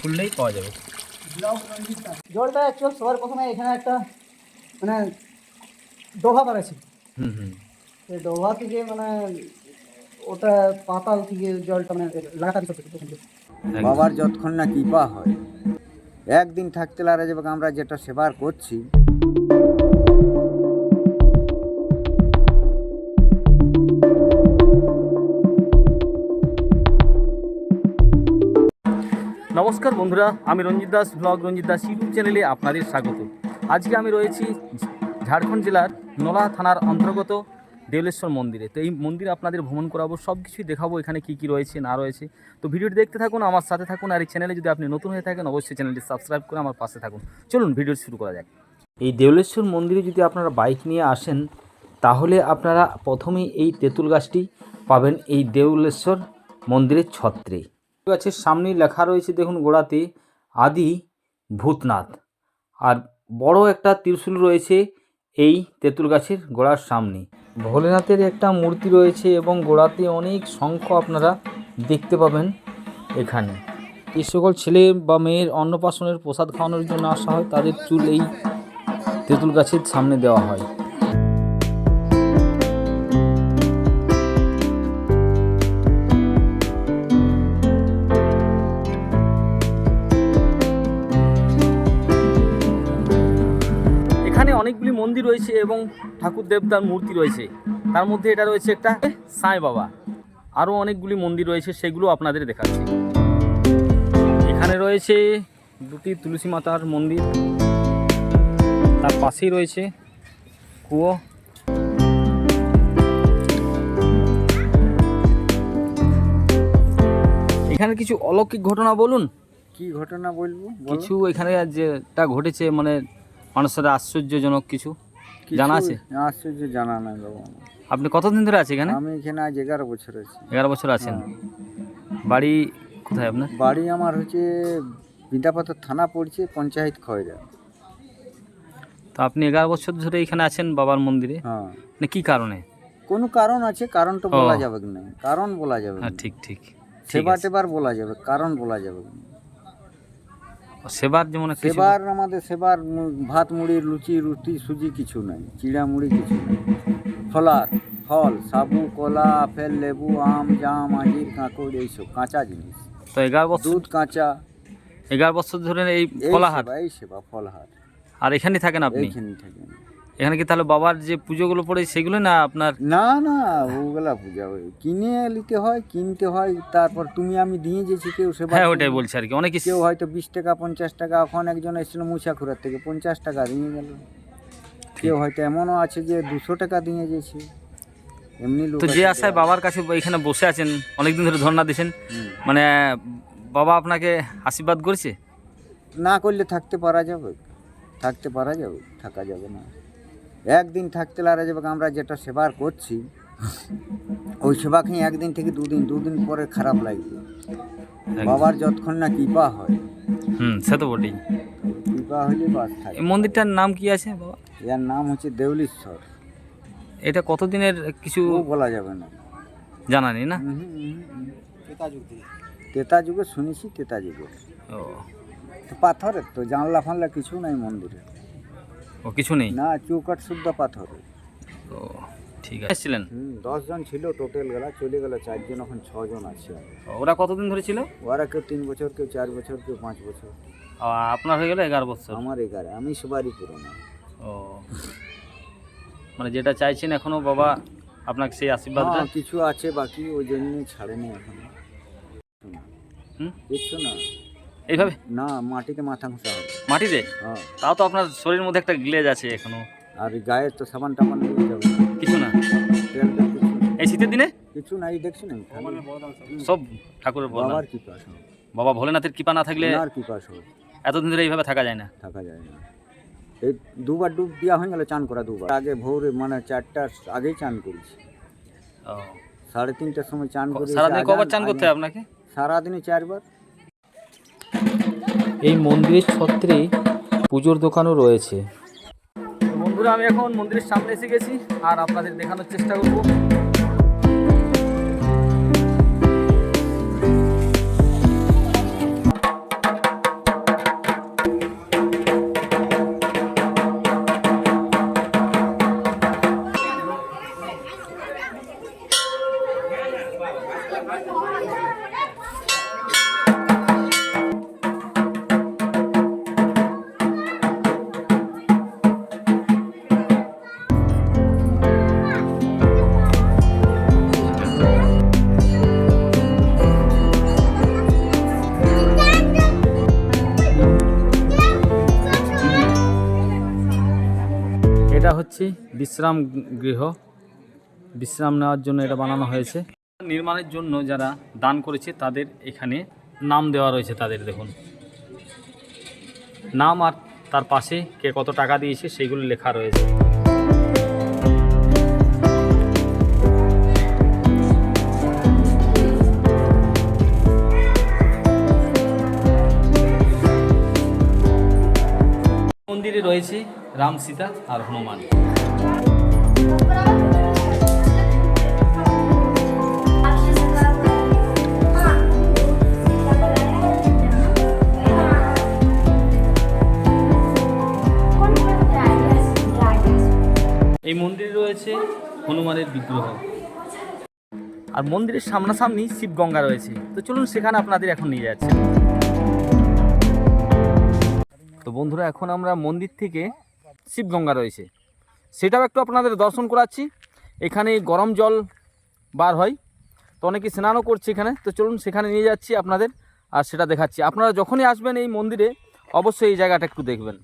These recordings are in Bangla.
খুললেই পাওয়া যাবে জলটা অ্যাকচুয়াল সবার প্রথমে এখানে একটা মানে ডোভা করেছে হুম হুম সেই ডোভা থেকে মানে ওটা পাতাল থেকে জলটা মানে থেকে। একদম। বাবার যতক্ষণ না কৃপা হয় একদিন থাকতে লারা যাবে আমরা যেটা সেবার করছি নমস্কার বন্ধুরা, আমি রঞ্জিত দাস, ব্লগ রঞ্জিত দাস ইউটিউব চ্যানেলে আপনাদের স্বাগত। আজকে আমি রয়েছি ঝাড়খণ্ড জেলার নলা থানার অন্তর্গত দেউলেশ্বর মন্দিরে। তো এই মন্দিরে আপনাদের ভ্রমণ করাবো সব কিছুই দেখাবো এখানে কি কি রয়েছে, না রয়েছে। তো ভিডিওটি দেখতে থাকুন, আমার সাথে থাকুন, আর এই চ্যানেলে যদি আপনি নতুন হয়ে থাকেন, অবশ্যই চ্যানেলটি সাবস্ক্রাইব করে আমার পাশে থাকুন। চলুন ভিডিও শুরু করা যাক। এই দেউলেশ্বর মন্দিরে যদি আপনারা বাইক নিয়ে আসেন, তাহলে আপনারা প্রথমেই এই তেঁতুল গাছটি পাবেন এই দেউলেশ্বর মন্দিরের ছত্রে। গাছের সামনেই লেখা রয়েছে, দেখুন গোড়াতে, আদি ভূতনাথ। আর বড় একটা ত্রিশূল রয়েছে এই তেঁতুল গাছের গোড়ার সামনে। ভোলেনাথের একটা মূর্তি রয়েছে এবং গোড়াতে অনেক শঙ্খ আপনারা দেখতে পাবেন এখানে। এই সকল ছেলে বা মেয়ের অন্নপ্রাশনের প্রসাদ খাওয়ানোর জন্য আসা হয়, তাদের চুল এই তেঁতুল গাছের সামনে দেওয়া হয়। রয়েছে এবং ঠাকুর দেবতার মূর্তি রয়েছে। তার মধ্যে এটা রয়েছে একটা সাই বাবা। আরও অনেকগুলি মন্দির রয়েছে সেগুলো আপনাদের দেখাচ্ছি। এখানে রয়েছে দুটি তুলসী মাতার মন্দির। তার পাশেই রয়েছে কুয়ো। এখানে কিছু অলৌকিক ঘটনা বলুন। কি ঘটনা বলব? কিছু এখানে যেটা ঘটেছে মানে মানুষের আশ্চর্যজনক কিছু কিছু। জানা আছে? আশ্চর্য জানা নাই বাবা আপনি কতদিন ধরে আছে এখানে? আমি এখানে আজ এগারো বছর আছি। এগারো বছর আছেন। হ্যাঁ। বাড়ি কোথায় আপনার? বাড়ি আমার হচ্ছে বিদ্যাপত্তর থানা পড়ছে পঞ্চায়েত খয়রা। তো আপনি এগারো বছর ধরে এখানে আছেন বাবার মন্দিরে? হ্যাঁ। মানে কি কারণে? কোনো কারণ আছে কারণ তো বলা। যাবে না কারণ বলা যাবে হ্যাঁ না ঠিক ঠিক আছে। টেবার বলা যাবে কারণ বলা যাবে না। সেবার যেমন সেবার আমাদের সেবার ভাত মুড়ি লুচি রুটি সুজি কিছু নাই চিড়া মুড়ি কিছু নাই। ফলার ফল সাবু কলা আপেল লেবু আম জাম আঙির কাঁকড় এইসব কাঁচা জিনিস। তো এগারো বছর দুধ কাঁচা। এগারো বছর ধরে এই ফলাহার? এই সেবা ফলাহার। আর এখানে থাকেন আপনি? এখানেই থাকে এখানে কি তাহলে বাবার যে পুজোগুলো পড়ে সেগুলো না আপনার? না না ওগুলা পূজা ওই কিনে নিতে হয় কিনতে হয় তারপর তুমি আমি দিয়ে যেছি কেউ সেবা হ্যাঁ ওটাই বলছি আর কি। অনেকে কেউ হয়তো বিশ টাকা পঞ্চাশ টাকা এখন একজন এসেছিল মুছাখুরার থেকে পঞ্চাশ টাকা দিয়ে গেল। কেউ হয়তো এমনও আছে যে দুশো টাকা দিয়ে গেছে এমনি তো যে আশায় বাবার কাছে এখানে বসে আছেন অনেকদিন ধরে ধর্ণা দিয়েছেন মানে বাবা আপনাকে আশীর্বাদ করেছে? না করলে থাকতে পারা যাবে থাকতে পারা যাবে থাকা যাবে না। একদিন থাকতে লারা যাবে আমরা যেটা সেবার করছি ওই সেবা খেয়ে একদিন থেকে দুদিন দুদিন পরে খারাপ লাগবে। বাবার যতক্ষণ না কৃপা হয়। হুম সে তো বটেই। কৃপা হলে বাস থাকে। এই মন্দিরটার নাম কি আছে বাবা? এর নাম হচ্ছে দেউলিশ্বর। এটা কতদিনের কিছু ও বলা যাবে না। জানা নেই না। তেতা যুগে শুনেছি তেতা যুগে। ও। পাথরের তো জানলা ফানলা কিছু নাই মন্দিরে। ও কিছু নেই? না চৌকাট শুদ্ধ পাথরের ও ঠিক আছে। হুম দশজন ছিল টোটাল গেলা চলে গেল চারজন এখন ছজন আছে ওরা কতদিন ধরে ছিল? ওরা কেউ তিন বছর কেউ চার বছর কেউ পাঁচ বছর। আপনার হয়ে গেল এগারো বছর? আমার এগারো আমি সবারই পুরোনো। ও মানে যেটা চাইছেন এখনও বাবা আপনাকে সেই আশীর্বাদটা? হ্যাঁ, কিছু আছে বাকি ওই জন্য ছাড়েনি এখন। হুম? কিচ্ছু না। এইভাবে? না মাটিতে মাথা ঘষা হবে। মাটিতে? হ্যাঁ। তাও তো আপনার শরীরের মধ্যে একটা গ্লেজ আছে এখনও। আর গায়ে তো সাবান টাবান নিয়ে যাবে কিছু না? তেল টেল কিছু না। এই শীতের দিনে? কিছু নাই দেখছি না। সব ঠাকুরের বল বাবার কৃপা সব বাবা ভোলেনাথের কৃপা না থাকলে আর কৃপা সব এতদিন ধরে এইভাবে থাকা যায় না। থাকা যায় না। এই দুবার ডুব দেওয়া হয়ে গেল চান করা দুবার। আগে ভোরে মানে চারটার আগেই চান করেছি। ও। সাড়ে তিনটার সময় চান করি সারাদিন কবার চান করতে হয় আপনাকে? সারাদিনে চারবার। এই মন্দিরের ছত্রে পুজোর দোকানও রয়েছে। বন্ধুরা, আমি এখন মন্দিরের সামনে এসে গেছি আর আপনাদের দেখানোর চেষ্টা করব। হচ্ছে বিশ্রাম গৃহ। বিশ্রাম নেওয়ার জন্য এটা বানানো হয়েছে। নির্মাণের জন্য যারা দান করেছে, তাদের এখানে নাম দেওয়া রয়েছে তাদের, দেখুন। নাম আর তার পাশে কে কত টাকা দিয়েছে সেইগুলো লেখা রয়েছে। মন্দিরে রয়েছে। রাম সীতা আর হনুমান। এই মন্দিরে রয়েছে হনুমানের বিগ্রহ। আর মন্দিরের সামনাসামনি শিবগঙ্গা রয়েছে। তো চলুন সেখানে আপনাদের এখন নিয়ে যাচ্ছে। তো বন্ধুরা, এখন আমরা মন্দির থেকে শিবগঙ্গা রয়েছে। সেটাও একটু আপনাদের দর্শন করাচ্ছি। এখানে গরম জল বার হয়। তো অনেকে স্নানও করছে এখানে। তো চলুন সেখানে নিয়ে যাচ্ছি আপনাদের আর সেটা দেখাচ্ছি। আপনারা যখনই আসবেন এই মন্দিরে, অবশ্যই এই জায়গাটা একটু দেখবেন।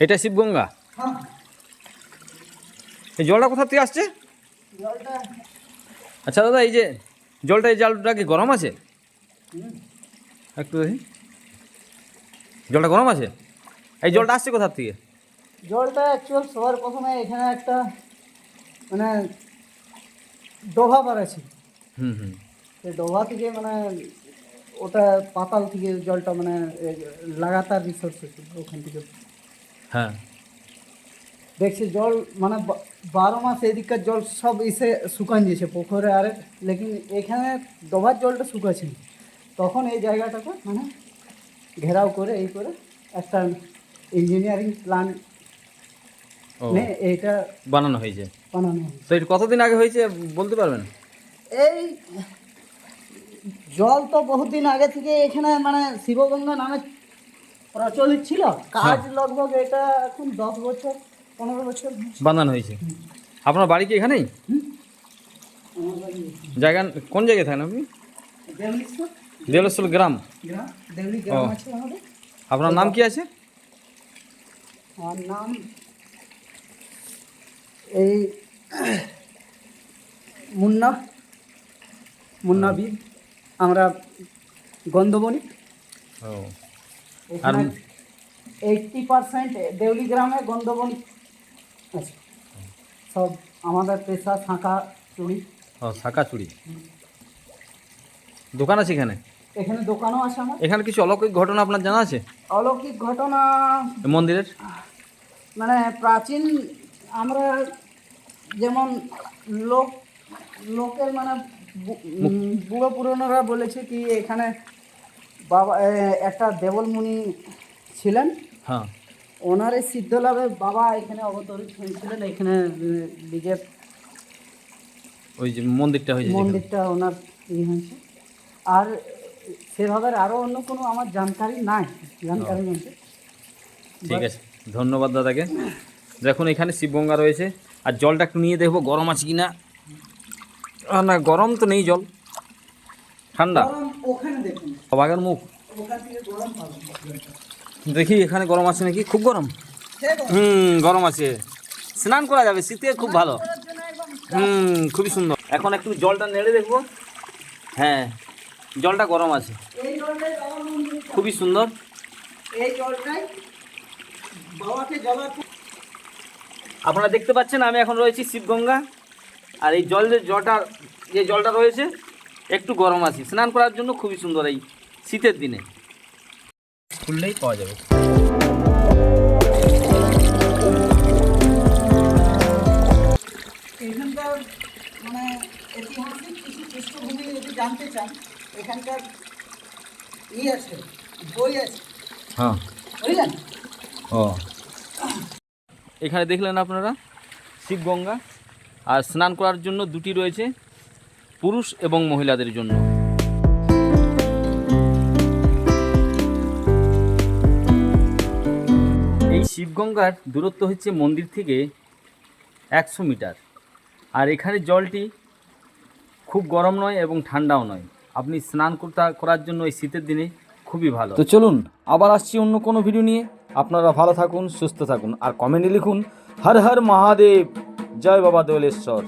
এটা শিবগঙ্গা? এই জলটা কোথা থেকে আসছে? জলটা। আচ্ছা দাদা এই যে জলটা এই জলটা কি গরম আছে? একটু দেখি। জলটা গরম আছে? এই জলটা আসছে কোথার থেকে? জলটা অ্যাকচুয়াল সবার প্রথমে এখানে একটা মানে ডোভা পাড়াছে হুম হুম। ডোভা থেকে মানে ওটা পাতাল থেকে জলটা মানে লাগাতার রিসোর্স ওখান থেকে। হ্যাঁ। দেখছি জল মানে বারো মাস এদিককার জল সব এসে শুকান দিয়েছে পুকুরে আরে লেকিন এখানে ডোভার জলটা শুকাচ্ছে তখন এই জায়গাটাকে মানে ঘেরাও করে এই করে একটা ইঞ্জিনিয়ারিং প্ল্যান এইটা বানানো হয়েছে। বানানো। তো এটা কতদিন আগে হয়েছে বলতে পারবেন? এই জল তো বহুদিন আগে থেকে এখানে মানে শিবগঙ্গা নামে প্রচলিত ছিল। কাজ লগভগ এটা এখন দশ বছর পনেরো বছর। বানানো হয়েছে। আপনার বাড়ি কি এখানেই? জায়গা কোন জায়গায় থাকেন আপনি? দেবলিশ্বর। গ্রাম। আপনার নাম কি আছে? নাম এই মুন্না মুন্না বীর আমরা গন্ধবনি ও। এখানে এইটটি পার্সেন্ট দেউলি গ্রামে আছে। সব আমাদের পেশা শাঁখা চুড়ি ও শাঁখা চুড়ি দোকান আছে এখানে? এখানে দোকানও আছে আমার। এখানে কিছু অলৌকিক ঘটনা আপনার জানা আছে? অলৌকিক ঘটনা মন্দিরের? মানে প্রাচীন আমরা যেমন লোক লোকের মানে বুড়ো পুরনোরা বলেছে কি এখানে বাবা একটা দেবল মুনি ছিলেন। হ্যাঁ। ওনার এই সিদ্ধ লাভে বাবা এখানে অবতরিত হয়েছিলেন এখানে নিজের ওই যে মন্দিরটা হয়েছে মন্দিরটা ওনার ইয়ে হয়েছে। আর সেভাবে আরও অন্য কোনো আমার জানকারি নাই জানকারি মধ্যে ঠিক আছে ধন্যবাদ দাদাকে। দেখুন এখানে শিবগঙ্গা রয়েছে। আর জলটা একটু নিয়ে দেখব গরম আছে কি না না গরম তো নেই জল। ঠান্ডা। ওখানে দেখুন। বাঘের মুখ? দেখি, এখানে গরম আছে নাকি? খুব গরম? হুম, গরম আছে। স্নান করা যাবে, শীতে খুব ভালো। হুম, খুবই সুন্দর। এখন একটু জলটা নেড়ে দেখব। হ্যাঁ জলটা গরম আছে। খুবই সুন্দর। আপনারা দেখতে পাচ্ছেন, আমি এখন রয়েছি শিবগঙ্গা। আর এই জলের জলটা যে জলটা রয়েছে একটু গরম আছি। স্নান করার জন্য খুবই সুন্দর এই শীতের দিনে। খুললেই পাওয়া যাবে। এখানকার মানে ঐতিহাসিক কিছু পৃষ্ঠভূমি যদি জানতে চান এখানকার ই আছে বই আছে। হ্যাঁ। বুঝলেন? ও। এখানে দেখলেন আপনারা শিবগঙ্গা। আর স্নান করার জন্য দুটি রয়েছে। পুরুষ এবং মহিলাদের জন্য। এই শিবগঙ্গার দূরত্ব হচ্ছে মন্দির থেকে একশো মিটার। আর এখানে জলটি খুব গরম নয় এবং ঠান্ডাও নয়। আপনি স্নান করার জন্য এই শীতের দিনে খুবই ভালো। তো চলুন, আবার আসছি অন্য কোনো ভিডিও নিয়ে। আপনারা ভালো থাকুন, সুস্থ থাকুন, আর কমেন্টে লিখুন, হর হর মহাদেব, জয় বাবা দোলেশ্বর।